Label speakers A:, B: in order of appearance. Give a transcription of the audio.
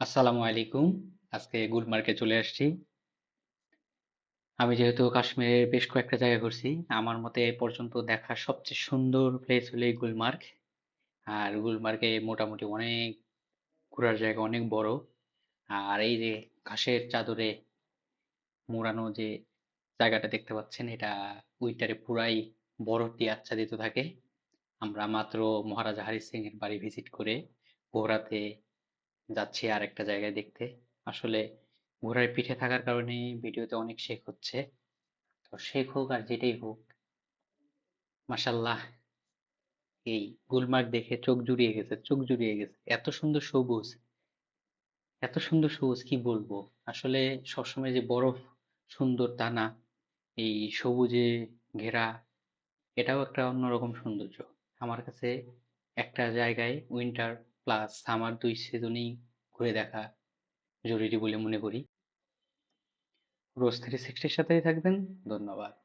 A: আসসালামু আলাইকুম। আজকে গুলমার্গে চলে আসছি। আমি যেহেতু কাশ্মীরের বেশ কয়েকটা জায়গা ঘুরছি, আমার মতে এ পর্যন্ত দেখা সবচেয়ে সুন্দর প্লেস হলো গুলমার্গ। আর গুলমার্গে মোটামুটি অনেক ঘোরার জায়গা, অনেক বড়। আর এই যে ঘাসের চাদরে মোড়ানো যে জায়গাটা দেখতে পাচ্ছেন, এটা উইন্টারে পুরাই বরফ দিয়ে আচ্ছাদিত থাকে। আমরা মাত্র মহারাজা হরি সিং এর বাড়ি ভিজিট করে ঘোরাতে যাচ্ছি আর একটা জায়গায় দেখতে। আসলে ঘোড়ার পিঠে থাকার কারণে ভিডিওতে অনেক শেখ হচ্ছে। তো শেখ হোক আর যেটাই হোক মাসাল্লাহ এই গুলমার্গ দেখে চোখ জুড়িয়ে গেছে, চোখ জুড়িয়ে গেছে। এত সুন্দর সবুজ, এত সুন্দর সবুজ, কি বলব? আসলে সবসময় যে বরফ সুন্দর তা না, এই সবুজে ঘেরা, এটাও একটা অন্যরকম সৌন্দর্য। আমার কাছে একটা জায়গায় উইন্টার প্লাস আমার দুই সিজনেই ঘুরে দেখা জরুরি বলে মনে করি। রোজ থ্রি সিক্সটির সাথেই থাকবেন। ধন্যবাদ।